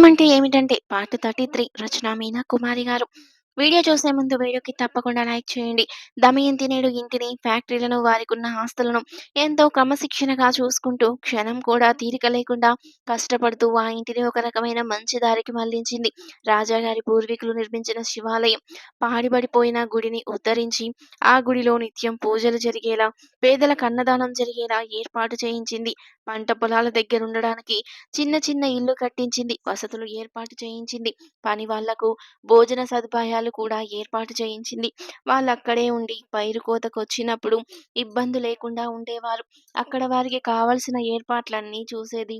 ఏమంటే ఏమిటంటే part thirty three Rachana Meena Kumari garu. Video చూసే ముందు వీడియోకి తప్పకుండా లైక్ చేయండి. దమయంతి నేడు ఇంటిని ఫ్యాక్టరీలను వారికి ఉన్న ఆస్తులను ఎంతో క్రమశిక్షణగా చూసుకుంటూ క్షణం కూడా తీరిక లేకుండా కష్టపడుతూ ఆ ఇంటిని ఒక రకమైన మంచి దారికి మళ్ళించింది. రాజాగారి పూర్వీకులు నిర్మించిన శివాలయం పాడిబడిపోయిన గుడిని ఉద్ధరించి ఆ గుడిలో నిత్యం పూజలు జరిగేలా పేదల కన్నదానం జరిగేలా ఏర్పాటు చేయించింది. పంట పొలాల దగ్గర ఉండడానికి చిన్న చిన్న ఇల్లు కట్టించింది. వసతులు ఏర్పాటు చేయించింది. పని వాళ్ళకు భోజన సదుపాయాలు కూడా ఏర్పాటు చేయించింది. వాళ్ళు అక్కడే ఉండి పైరు కోతకు వచ్చినప్పుడు ఇబ్బంది లేకుండా ఉండేవారు. అక్కడ వారికి కావలసిన ఏర్పాట్లన్నీ చూసేది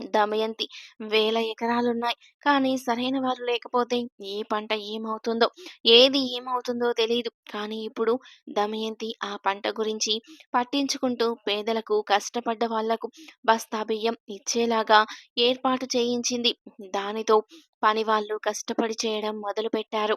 దమయంతి. వేల ఎకరాలున్నాయి. కానీ సరైన వారు లేకపోతే ఏ పంట ఏమవుతుందో? ఏది ఏమవుతుందో తెలియదు కానీ ఇప్పుడు దమయంతి ఆ పంట గురించి పట్టించుకుంటూ పేదలకు కష్టపడ్డ వాళ్ళకు బస్తా బియ్యం ఇచ్చేలాగా ఏర్పాటు చేయించింది. దానితో పని వాళ్ళు కష్టపడి చేయడం మొదలుపెట్టారు.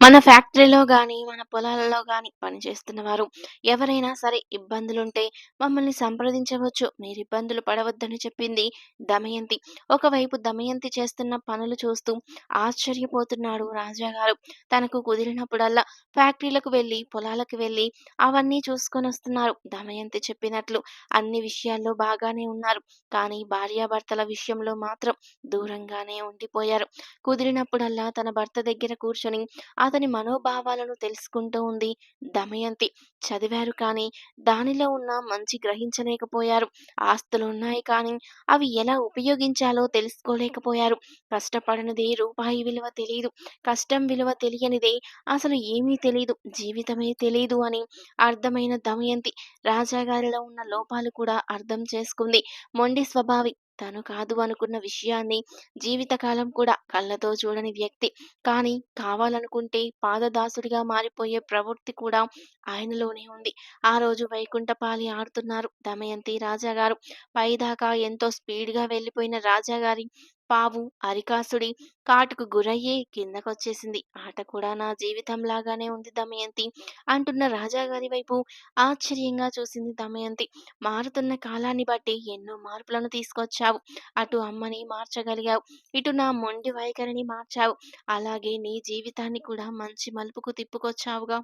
మన ఫ్యాక్టరీలో గాని, మన పొలాలలో కానీ పనిచేస్తున్న వారు ఎవరైనా సరే ఇబ్బందులుంటే మమ్మల్ని సంప్రదించవచ్చు. మీరు ఇబ్బందులు పడవద్దని చెప్పింది దమయంతి. ఒకవైపు దమయంతి చేస్తున్న పనులు చూస్తూ ఆశ్చర్యపోతున్నాడు రాజాగారు. తనకు కుదిరినప్పుడల్లా ఫ్యాక్టరీలకు వెళ్ళి, పొలాలకు వెళ్ళి అవన్నీ చూసుకొని వస్తున్నారు దమయంతి చెప్పినట్లు అన్ని విషయాల్లో బాగానే ఉన్నారు. కానీ భార్యాభర్తల విషయంలో మాత్రం దూరంగానే ఉండిపోయారు. కుదిరినప్పుడల్లా తన భర్త దగ్గర కూర్చొని అతని మనోభావాలను తెలుసుకుంటూ ఉంది దమయంతి. చదివారు కానీ దానిలో ఉన్న మంచి గ్రహించలేకపోయారు. ఆస్తులు ఉన్నాయి కానీ అవి ఎలా ఉపయోగించాలో తెలుసుకోలేకపోయారు. కష్టపడనిదే రూపాయి విలువ తెలియదు కష్టం విలువ తెలియనిదే అసలు ఏమీ తెలియదు జీవితమే తెలియదు అని అర్థమైన దమయంతి రాజాగారిలో ఉన్న లోపాలు కూడా అర్థం చేసుకుంది. మొండి స్వభావి. తను కాదు అనుకున్న విషయాన్ని జీవితకాలం కూడా కళ్ళతో చూడని వ్యక్తి. కానీ కావాలనుకుంటే పాదదాసుడిగా మారిపోయే ప్రవృత్తి కూడా ఆయనలోనే ఉంది. ఆ రోజు వైకుంఠపాలి ఆడుతున్నారు దమయంతి, రాజాగారు. పైదాకా ఎంతో స్పీడ్‌గా వెళ్ళిపోయిన రాజాగారి పావు అరికాసుడి కాటుకు గురయ్యే కిందకొచ్చేసింది. ఆట కూడా నా జీవితంలాగానే ఉంది దమయంతి అంటున్న రాజాగారి వైపు ఆశ్చర్యంగా చూసింది దమయంతి. మారుతున్న కాలాన్ని బట్టి ఎన్నో మార్పులను తీసుకొచ్చావు. అటు అమ్మని మార్చగలిగావు. ఇటు నా మొండి వైఖరిని మార్చావు. అలాగే నీ జీవితాన్ని కూడా మంచి మలుపుకు తిప్పుకొచ్చావుగా.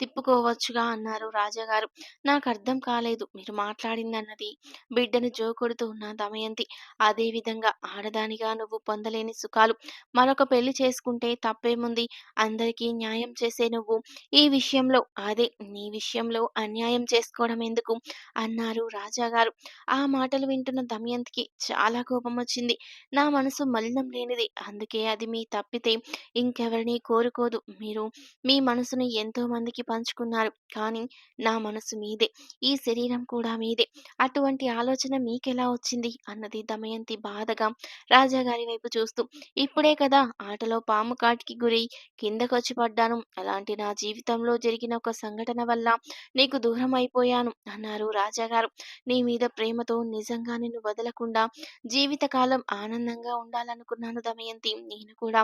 తిప్పుకోవచ్చుగా అన్నారు రాజాగారు. నాకు అర్థం కాలేదు మీరు మాట్లాడిందన్నది బిడ్డను జోకొడుతూ ఉన్న దమయంతి. అదే విధంగా ఆడదానిగా నువ్వు పొందలేని సుఖాలు మరొక పెళ్ళి చేసుకుంటే తప్పేముంది? అందరికీ న్యాయం చేసే నువ్వు ఈ విషయంలో అదే నీ విషయంలో అన్యాయం చేసుకోవడం ఎందుకు? అన్నారు రాజాగారు. ఆ మాటలు వింటున్న దమయంతికి చాలా కోపం వచ్చింది నా మనసు మలినం లేనిది. అందుకే అది మీ తప్పితే ఇంకెవరిని కోరుకోదు. మీరు మీ మనసుని ఎంతో మందికి పంచుకున్నారు. కానీ నా మనసు మీదే. ఈ శరీరం కూడా మీదే. అటువంటి ఆలోచన మీకెలా వచ్చింది? అన్నది దమయంతి బాధగా రాజాగారి వైపు చూస్తూ. ఇప్పుడే కదా ఆటలో పాము కాటికి గురై కిందకొచ్చి పడ్డాను. అలాంటి నా జీవితంలో జరిగిన ఒక సంఘటన వల్ల నీకు దూరం అయిపోయాను అన్నారు రాజాగారు. నీ మీద ప్రేమతో నిజంగా నిన్ను వదలకుండా జీవితకాలం ఆనందంగా ఉండాలనుకున్నాను దమయంతి. నేను కూడా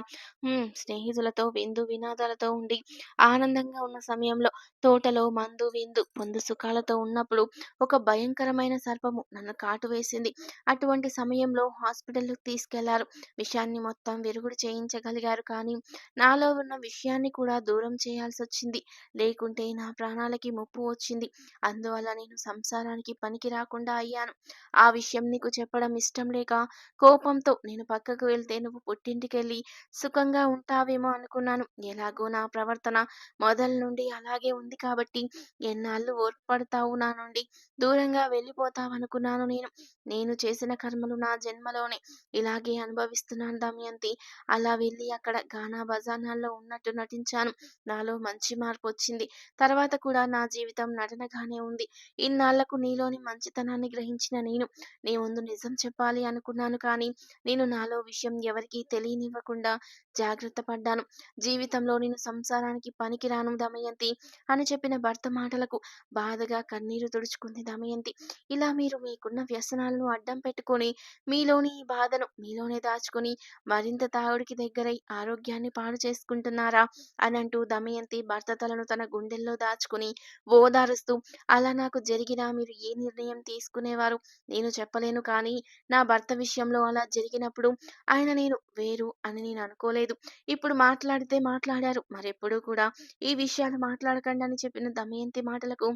స్నేహితులతో విందు వినాదాలతో ఉండి ఆనందంగా ఉన్న సమయం సమయంలో తోటలో మందు విందు పొందు సుఖాలతో ఉన్నప్పుడు ఒక భయంకరమైన సర్పము నన్ను కాటు వేసింది. అటువంటి సమయంలో హాస్పిటల్‌కి తీసుకెళ్ళారు. విషయాన్ని మొత్తం విరుగుడు చేయించగలిగారు కానీ నాలో ఉన్న విషయాన్ని కూడా దూరం చేయాల్సి వచ్చింది లేకుంటే నా ప్రాణాలకి ముప్పు వచ్చింది. అందువల్ల నేను సంసారానికి పనికి రాకుండా అయ్యాను. ఆ విషయం నీకు చెప్పడం ఇష్టం లేక కోపంతో నేను పక్కకు వెళ్తే నువ్వు పుట్టింటికెళ్ళి సుఖంగా ఉంటావేమో అనుకున్నాను. ఎలాగో నా ప్రవర్తన మొదలు నుండి అలాగే ఉంది కాబట్టి ఎన్నాళ్ళు ఓర్పడతావు నా నుండి దూరంగా వెళ్ళిపోతావనుకున్నాను నేను. నేను చేసిన కర్మలు నా జన్మలోనే ఇలాగే అనుభవిస్తున్నాను దమయంతి. అలా వెళ్ళి అక్కడ గానా బజానాల్లో ఉన్నట్టు నటించాను. నాలో మంచి మార్పొచ్చింది. తర్వాత కూడా నా జీవితం నటనగానే ఉంది. ఇన్నాళ్ళకు నీలోని మంచితనాన్ని గ్రహించిన నేను నీ ముందు నిజం చెప్పాలి అనుకున్నాను కానీ నేను నాలో విషయం ఎవరికీ తెలియనివ్వకుండా జాగ్రత్త పడ్డాను. జీవితంలో నేను సంసారానికి పనికిరాను దమయంతి. అని చెప్పిన భర్త మాటలకు బాధగా కన్నీరు తుడుచుకుంది దమయంతి. ఇలా మీరు మీకున్న వ్యసనాలను అడ్డం పెట్టుకొని, మీలోని ఈ బాధను మీలోనే దాచుకుని మరింత తాగుడికి దగ్గరై ఆరోగ్యాన్ని పాడు చేసుకుంటున్నారా? అనంటూ దమయంతి భర్త తలను తన గుండెల్లో దాచుకుని ఓదారుస్తూ, అలా నాకు జరిగినా మీరు ఏ నిర్ణయం తీసుకునేవారు? నేను చెప్పలేను కానీ, నా భర్త విషయంలో అలా జరిగినప్పుడు ఆయన నేను వేరు అని నేను అనుకోలేదు. ఇప్పుడు మాట్లాడితే మాట్లాడారు. మరెప్పుడూ కూడా ఈ విషయాలు మాట్లాడకండి అని చెప్పిన దమయంతి మాటలకు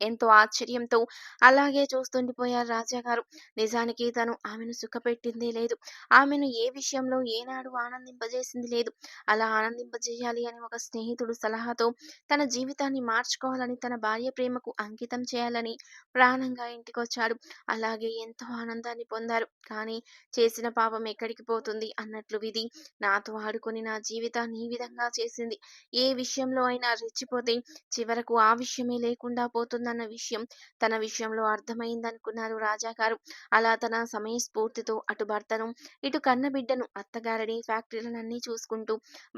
ఎంతో ఆశ్చర్యంతో అలాగే చూస్తుండిపోయారు రాజాగారు. నిజానికి తను ఆమెను సుఖపెట్టిందే లేదు. ఆమెను ఏ విషయంలో ఏనాడు ఆనందింపజేసింది లేదు. అలా ఆనందింపజేయాలి అని ఒక స్నేహితుడు సలహాతో తన జీవితాన్ని మార్చుకోవాలని, తన భార్య ప్రేమకు అంకితం చేయాలని ప్రాణంగా ఇంటికొచ్చాడు. అలాగే ఎంతో ఆనందాన్ని పొందారు. కానీ చేసిన పాపం ఎక్కడికి పోతుంది అన్నట్లు విధి నాతో ఆడుకొని నా జీవితాన్ని ఈ విధంగా చేసింది. ఏ విషయంలో అయినా రెచ్చిపోతే చివరకు ఆ విషయమే లేకుండా పోతుంది పోతుందన్న విషయం తన విషయంలో అర్థమైందనుకున్నారు రాజాగారు. అలా తన సమయస్ఫూర్తితో అటు భర్తను, ఇటు కన్నబిడ్డను, అత్తగారిని, ఫ్యాక్టరీలనన్నీ చూసుకుంటూ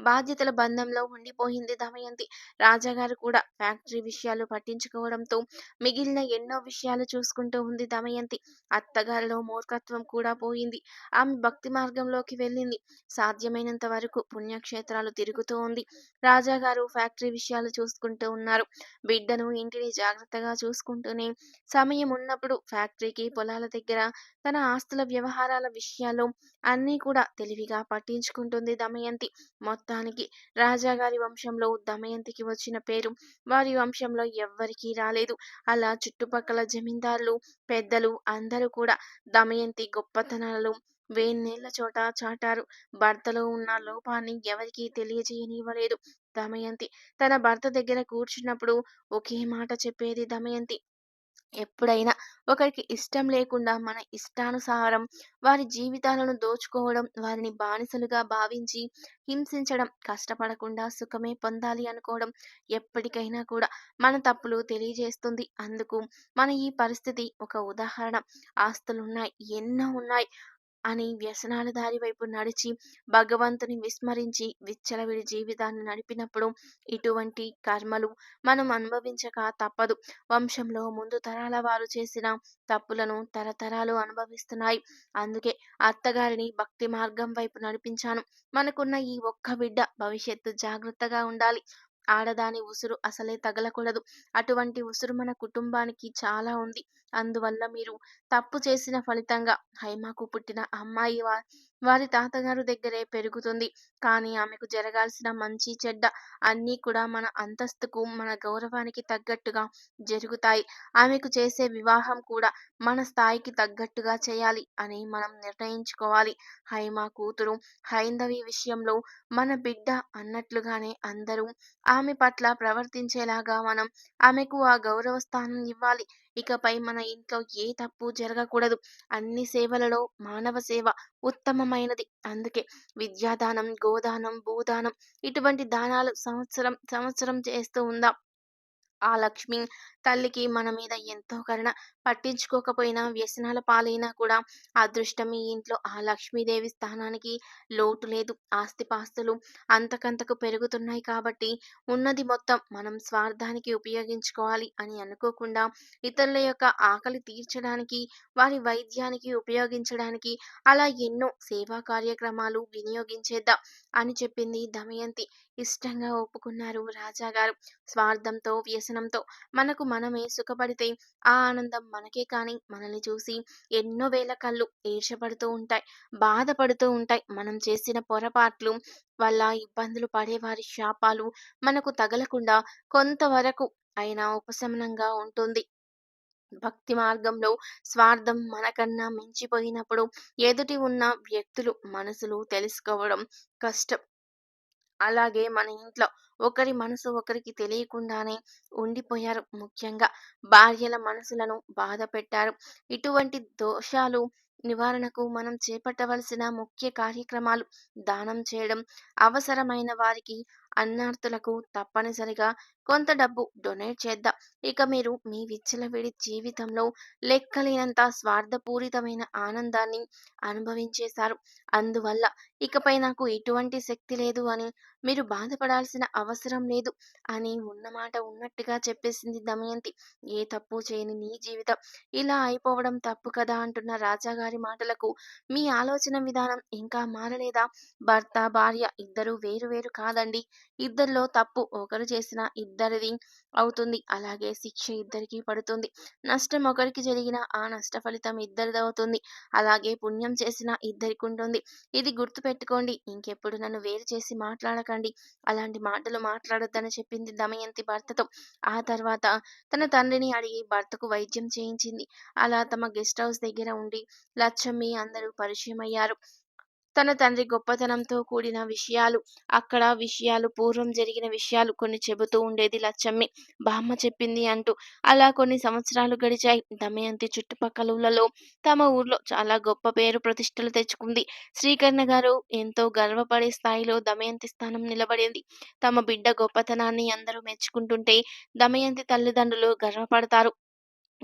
బాధ్యతల బంధంలో ఉండిపోయింది దమయంతి. రాజాగారు కూడా ఫ్యాక్టరీ విషయాలు పట్టించుకోవడంతో మిగిలిన ఎన్నో విషయాలు చూసుకుంటూ ఉంది దమయంతి. అత్తగారిలో మూర్ఖత్వం కూడా పోయింది. ఆమె భక్తి మార్గంలోకి వెళ్ళింది. సాధ్యమైనంత వరకు పుణ్యక్షేత్రాలు తిరుగుతూ ఉంది. రాజాగారు ఫ్యాక్టరీ విషయాలు చూసుకుంటూ ఉన్నారు. బిడ్డను, ఇంటిని జాగ్రత్తగా చూసుకుంటూనే సమయం ఉన్నప్పుడు ఫ్యాక్టరీకి, పొలాల దగ్గర తన ఆస్తుల వ్యవహారాల విషయాలు అన్నీ కూడా తెలివిగా పట్టించుకుంటుంది దమయంతి. మొత్తానికి రాజాగారి వంశంలో దమయంతికి వచ్చిన పేరు వారి వంశంలో ఎవ్వరికీ రాలేదు. అలా చుట్టుపక్కల జమీందారులు, పెద్దలు అందరూ కూడా దమయంతి గొప్పతనాలను వేన్నేళ్ళ చోట చాటారు. భర్తలో ఉన్న లోపాన్ని ఎవరికీ తెలియజేయనివ్వలేదు దమయంతి. తన భర్త దగ్గర కూర్చున్నప్పుడు ఒకే మాట చెప్పేది దమయంతి. ఎప్పుడైనా ఒకరికి ఇష్టం లేకుండా మన ఇష్టానుసారం వారి జీవితాలను దోచుకోవడం, వారిని బానిసలుగా భావించి హింసించడం, కష్టపడకుండా సుఖమే పొందాలి అనుకోవడం ఎప్పటికైనా కూడా మన తప్పులు తెలియజేస్తుంది. అందుకు మన ఈ పరిస్థితి ఒక ఉదాహరణ. ఆస్తులున్నాయి, ఎన్నో ఉన్నాయి అని వ్యసనాల దారి వైపు నడిచి భగవంతుని విస్మరించి విచ్చలవిడి జీవితాన్ని నడిపినప్పుడు ఇటువంటి కర్మలు మనం అనుభవించక తప్పదు. వంశంలో ముందు తరాల వారు చేసిన తప్పులను తరతరాలు అనుభవిస్తున్నాయి. అందుకే అత్తగారిని భక్తి మార్గం వైపు నడిపించాను. మనకున్న ఈ ఒక్క బిడ్డ భవిష్యత్తు జాగ్రత్తగా ఉండాలి. ఆడదాని ఉసురు అసలే తగలకూడదు. అటువంటి ఉసురు మన కుటుంబానికి చాలా ఉంది. అందువల్ల మీరు తప్పు చేసిన ఫలితంగా హైమాకు పుట్టిన అమ్మాయి వారి తాతగారు దగ్గరే పెరుగుతుంది. కానీ ఆమెకు జరగాల్సిన మంచి, చెడ్డ అన్నీ కూడా మన అంతస్తుకు, మన గౌరవానికి తగ్గట్టుగా జరుగుతాయి. ఆమెకు చేసే వివాహం కూడా మన స్థాయికి తగ్గట్టుగా చేయాలి అని మనం నిర్ణయించుకోవాలి. హైమా కూతురు హైందవి విషయంలో మన బిడ్డ అన్నట్లుగానే అందరూ ఆమె పట్ల ప్రవర్తించేలాగా మనం ఆమెకు ఆ గౌరవ స్థానం ఇవ్వాలి. ఇకపై మన ఇంట్లో ఏ తప్పు జరగకూడదు. అన్ని సేవలలో మానవ సేవ ఉత్తమమైనది. అందుకే విద్యాదానం, గోదానం, భూదానం ఇటువంటి దానాలు సంవత్సరం సంవత్సరం చేస్తూ ఉందాం. ఆ లక్ష్మి తల్లికి మన మీద ఎంతో కరుణ. పట్టించుకోకపోయినా, వ్యసనాల పాలైనా కూడా అదృష్టం ఈ ఇంట్లో ఆ లక్ష్మీదేవి స్థానానికి లోటు లేదు. ఆస్తిపాస్తులు అంతకంతకు పెరుగుతున్నాయి కాబట్టి ఉన్నది మొత్తం మనం స్వార్థానికి ఉపయోగించుకోవాలి అని అనుకోకుండా ఇతరుల యొక్క ఆకలి తీర్చడానికి, వారి వైద్యానికి ఉపయోగించడానికి అలా ఎన్నో సేవా కార్యక్రమాలు వినియోగించేద్దాం అని చెప్పింది దమయంతి. ఇష్టంగా ఒప్పుకున్నారు రాజాగారు. స్వార్థంతో, వ్యసనంతో మనకు మనమే సుఖపడితే ఆ ఆనందం మనకే కానీ మనల్ని చూసి ఎన్నో వేల కళ్ళు ఈర్ష్యపడుతూ ఉంటాయి. బాధపడుతూ ఉంటాయి. మనం చేసిన పొరపాట్లు వల్ల ఇబ్బందులు పడేవారి శాపాలు మనకు తగలకుండా కొంతవరకు అయినా ఉపశమనంగా ఉంటుంది. భక్తి మార్గంలో స్వార్థం మనకన్నా మించిపోయినప్పుడు ఎదుటి ఉన్న వ్యక్తులు మనసులు తెలుసుకోవడం కష్టం. అలాగే మన ఇంట్లో ఒకరి మనసు ఒకరికి తెలియకుండానే ఉండిపోయారు. ముఖ్యంగా భార్యల మనసులను బాధ పెట్టారు ఇటువంటి దోషాలు నివారణకు మనం చేపట్టవలసిన ముఖ్య కార్యక్రమాలు దానం చేయడం, అవసరమైన వారికి అన్నార్థులకు తప్పనిసరిగా కొంత డబ్బు డొనేట్ చేద్దాం. ఇక మీరు మీ విచ్చలవిడి జీవితంలో లెక్కలేనంత స్వార్థపూరితమైన ఆనందాన్ని అనుభవించేశారు. అందువల్ల ఇకపై నాకు ఎటువంటి శక్తి లేదు అని మీరు బాధపడాల్సిన అవసరం లేదు అని ఉన్నమాట ఉన్నట్టుగా చెప్పేసింది దమయంతి. ఏ తప్పు చేయని నీ జీవితం. ఇలా అయిపోవడం తప్పు కదా అంటున్న రాజాగారి మాటలకు మీ ఆలోచన విధానం ఇంకా మారలేదా? భర్త భార్య ఇద్దరు వేరు వేరు కాదండి. ఇద్దరిలో తప్పు ఒకరు చేసిన ఇద్దరిది అవుతుంది. అలాగే శిక్ష ఇద్దరికి పడుతుంది. నష్టం ఒకరికి జరిగిన ఆ నష్ట ఫలితం ఇద్దరిది అవుతుంది. అలాగే పుణ్యం చేసిన ఇద్దరికి ఉంటుంది. ఇది గుర్తుపెట్టుకోండి. ఇంకెప్పుడు నన్ను వేరు చేసి మాట్లాడకండి. అలాంటి మాటలు మాట్లాడొద్దని చెప్పింది దమయంతి భర్తతో. ఆ తర్వాత తన తండ్రిని అడిగి భర్తకు వైద్యం చేయించింది. అలా తమ గెస్ట్ హౌస్ దగ్గర ఉండి లచ్చమ్మి అందరూ పరిచయం అయ్యారు తన తండ్రి గొప్పతనంతో కూడిన విషయాలు అక్కడ విషయాలు పూర్వం జరిగిన విషయాలు కొన్ని చెబుతూ ఉండేది లచ్చమ్మి. బామ్మ చెప్పింది అంటూ అలా కొన్ని సంవత్సరాలు గడిచాయి. దమయంతి చుట్టుపక్కల ఊళ్ళలో తమ ఊర్లో చాలా గొప్ప పేరు ప్రతిష్టలు తెచ్చుకుంది. శ్రీకర్ణ గారు ఎంతో గర్వపడే స్థాయిలో దమయంతి స్థానం నిలబడింది. తమ బిడ్డ గొప్పతనాన్ని అందరూ మెచ్చుకుంటుంటే దమయంతి తల్లిదండ్రులు గర్వపడతారు.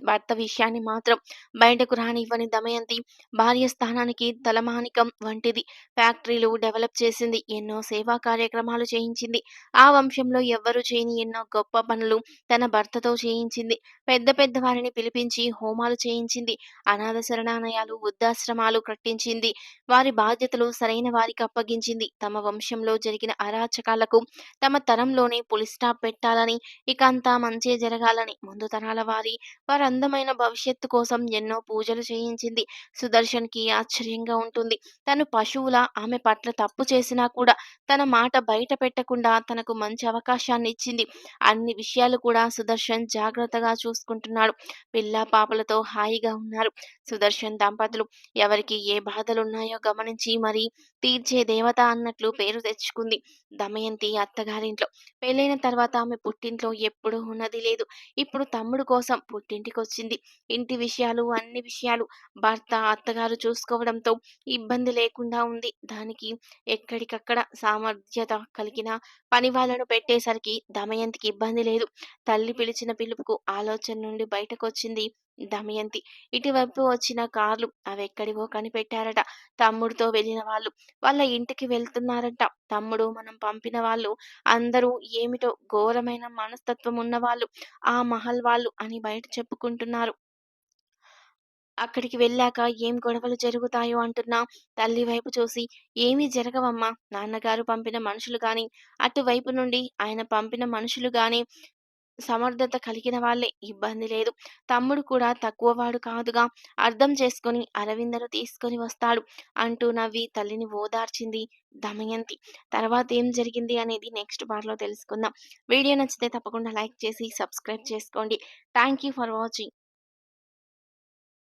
భర్త విషయాన్ని మాత్రం బయటకు రానివ్వని దమయంతి భార్య స్థానానికి తలమానికం వంటిది. ఫ్యాక్టరీలు డెవలప్ చేసింది ఎన్నో సేవా కార్యక్రమాలు చేయించింది. ఆ వంశంలో ఎవ్వరూ చేయని ఎన్నో గొప్ప పనులు తన భర్తతో చేయించింది. పెద్ద పెద్ద వారిని పిలిపించి హోమాలు చేయించింది. అనాథ శరణాలయాలు వృద్ధాశ్రమాలు కట్టించింది. వారి బాధ్యతలు సరైన వారికి అప్పగించింది. తమ వంశంలో జరిగిన అరాచకాలకు తమ తరంలోనే పులి స్టాప్ పెట్టాలని ఇక అంతా మంచే జరగాలని ముందు తరాల వారి వారు అందమైన భవిష్యత్తు కోసం ఎన్నో పూజలు చేయించింది. సుదర్శన్కి ఆశ్చర్యంగా ఉంటుంది. తను పశువుల ఆమె పట్ల తప్పు చేసినా కూడా తన మాట బయట పెట్టకుండా తనకు మంచి అవకాశాన్ని ఇచ్చింది. అన్ని విషయాలు కూడా సుదర్శన్ జాగ్రత్తగా చూసుకుంటున్నాడు. పిల్ల పాపలతో హాయిగా ఉన్నారు. సుదర్శన్ దంపతులు ఎవరికి ఏ బాధలున్నాయో గమనించి మరి తీర్చే దేవత అన్నట్లు పేరు తెచ్చుకుంది. దమయంతి అత్తగారింట్లో. పెళ్ళైన తర్వాత ఆమె పుట్టింట్లో ఎప్పుడూ ఉన్నది లేదు. ఇప్పుడు తమ్ముడు కోసం పుట్టింటి వచ్చింది ఇంటి విషయాలు అన్ని విషయాలు భర్త అత్తగారు చూసుకోవడంతో ఇబ్బంది లేకుండా ఉంది. దానికి ఎక్కడికక్కడ సామర్థ్యత కలిగిన పని వాళ్ళను పెట్టేసరికి దమయంతికి ఇబ్బంది లేదు. తల్లి పిలిచిన పిలుపుకు ఆలోచన నుండి బయటకొచ్చింది దమయంతి. ఇటువైపు వచ్చిన కార్లు అవి ఎక్కడివో కనిపెట్టారట. తమ్ముడితో వెళ్ళిన వాళ్ళు వాళ్ళ ఇంటికి వెళ్తున్నారట. తమ్ముడు మనం పంపిన వాళ్ళు అందరూ ఏమిటో ఘోరమైన మనస్తత్వం ఉన్నవాళ్ళు ఆ మహల్ వాళ్ళు అని బయట చెప్పుకుంటున్నారు. అక్కడికి వెళ్ళాక ఏం గొడవలు జరుగుతాయో అంటున్నా. తల్లి వైపు చూసి ఏమీ జరగవమ్మా. నాన్నగారు పంపిన మనుషులు కానీ అటువైపు నుండి ఆయన పంపిన మనుషులు కానీ సమర్థత కలిగిన వాళ్ళే ఇబ్బంది లేదు. తమ్ముడు కూడా తక్కువవాడు కాదుగా. అర్థం చేసుకొని అరవిందను తీసుకొని వస్తాడు అంటూ నవ్వి తల్లిని ఓదార్చింది దమయంతి. తర్వాత ఏం జరిగింది అనేది నెక్స్ట్ పార్ట్లో తెలుసుకుందాం. వీడియో నచ్చితే తప్పకుండా లైక్ చేసి సబ్స్క్రైబ్ చేసుకోండి. Thank you for watching.